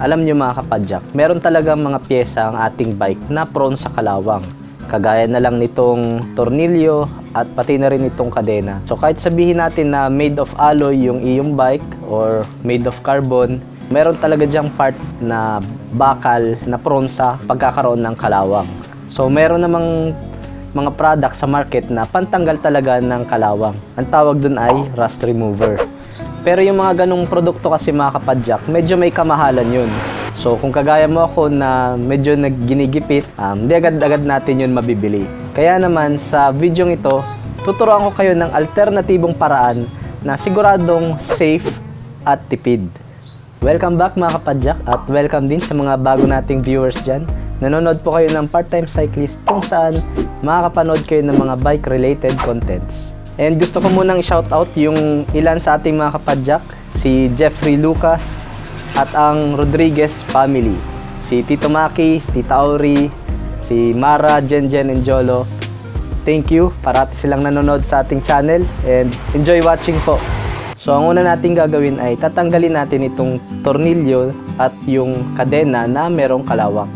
Alam nyo mga kapadyak, meron talagang mga pyesa ang ating bike na prone sa kalawang. Kagaya na lang nitong tornilyo at pati na rin itong kadena. So kahit sabihin natin na made of alloy yung iyong bike or made of carbon, meron talaga diyang part na bakal na prone sa pagkakaroon ng kalawang. So meron namang mga product sa market na pantanggal talaga ng kalawang. Ang tawag dun ay rust remover. Pero yung mga ganong produkto kasi mga kapadyak, medyo may kamahalan yun. So kung kagaya mo ako na medyo nagginigipit, um, di agad-agad natin yun mabibili. Kaya naman sa video ito, tuturuan ko kayo ng alternatibong paraan na siguradong safe at tipid. Welcome back mga kapadyak at welcome din sa mga bago nating viewers dyan. Nanonood po kayo ng part-time cyclist kung saan makakapanood kayo ng mga bike-related contents. And gusto ko munang i-shoutout yung ilan sa ating mga kapadyak, si Jeffrey Lucas at ang Rodriguez family. Si Tito Maki, si Tita Auri, si Mara, Jen Jen, and Jolo. Thank you, parati silang nanonood sa ating channel and enjoy watching po. So ang una nating gagawin ay tatanggalin natin itong tornilyo at yung kadena na merong kalawang.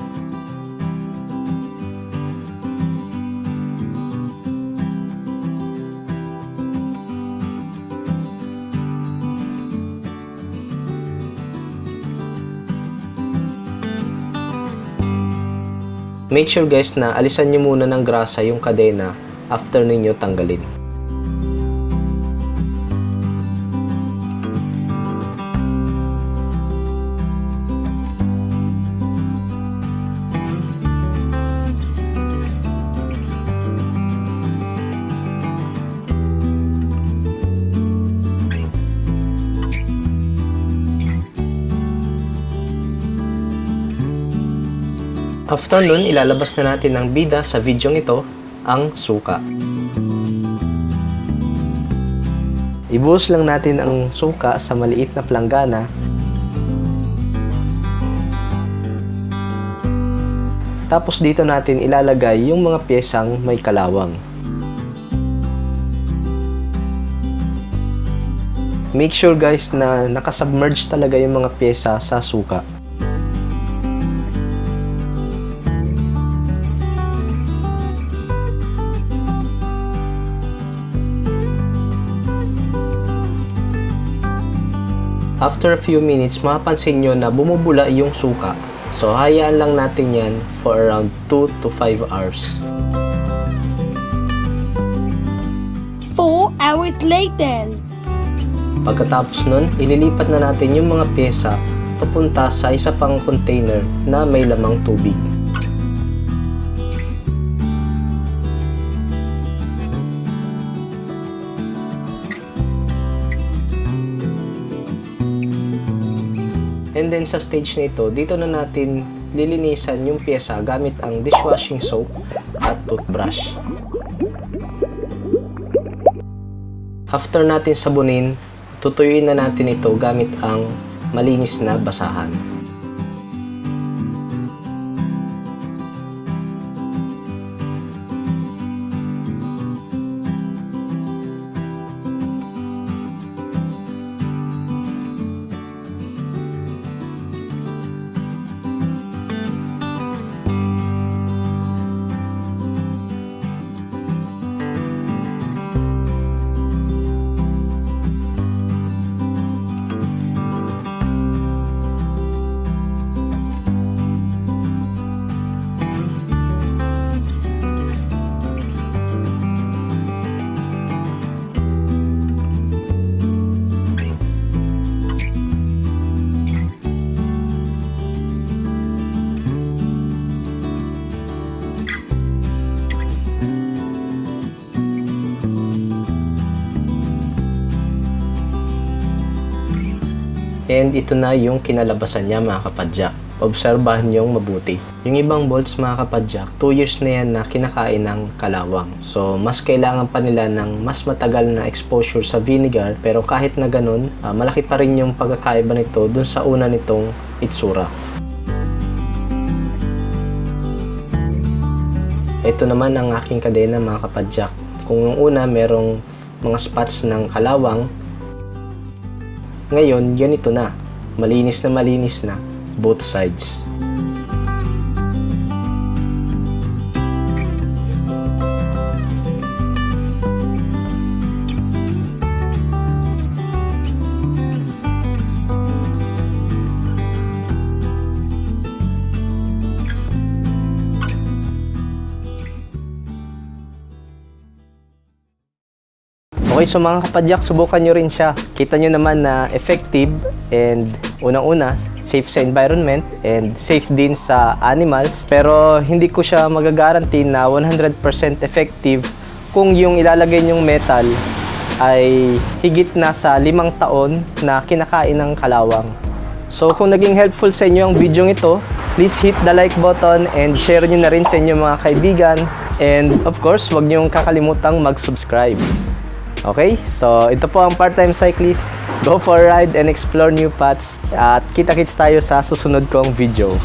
Make sure guys na alisan nyo muna ng grasa yung kadena after ninyo tanggalin. After nun, ilalabas na natin ng bida sa video ito, ang suka. Ibuhos lang natin ang suka sa maliit na planggana. Tapos dito natin ilalagay yung mga pyesang may kalawang. Make sure guys na nakasubmerge talaga yung mga pyesa sa suka. After a few minutes, mapapansin nyo na bumubula yung suka. So, hayaan lang natin yan for around 2 to 5 hours. Four hours later. Pagkatapos nun, ililipat na natin yung mga pyesa papunta sa isa pang container na may lamang tubig. And then sa stage na ito, dito na natin lilinisan yung pyesa gamit ang dishwashing soap at toothbrush. After natin sabunin, tutuyuin na natin ito gamit ang malinis na basahan. And ito na yung kinalabasan niya mga kapadyak. Obserbahan niyong mabuti. Yung ibang bolts mga kapadyak, 2 years na yan na kinakain ng kalawang. So, mas kailangan pa nila ng mas matagal na exposure sa vinegar. Pero kahit na ganun, ah, malaki pa rin yung pagkakaiba nito dun sa una nitong itsura. Ito naman ang aking kadena mga kapadyak. Kung yung una merong mga spots ng kalawang, ngayon, ganito na. Malinis na malinis na. both sides. Okay, so mga kapadyak, subukan nyo rin siya. Kita nyo naman na effective and unang-una, safe sa environment and safe din sa animals. Pero hindi ko siya magagaranti na 100% effective kung yung ilalagay nyong metal ay higit na sa limang taon na kinakain ng kalawang. So kung naging helpful sa inyo ang video ito, please hit the like button and share nyo na rin sa inyong mga kaibigan. And of course, huwag nyo kakalimutang mag-subscribe. Okay? So, ito po ang part-time cyclist. Go for a ride and explore new paths. At kita-kits tayo sa susunod kong video.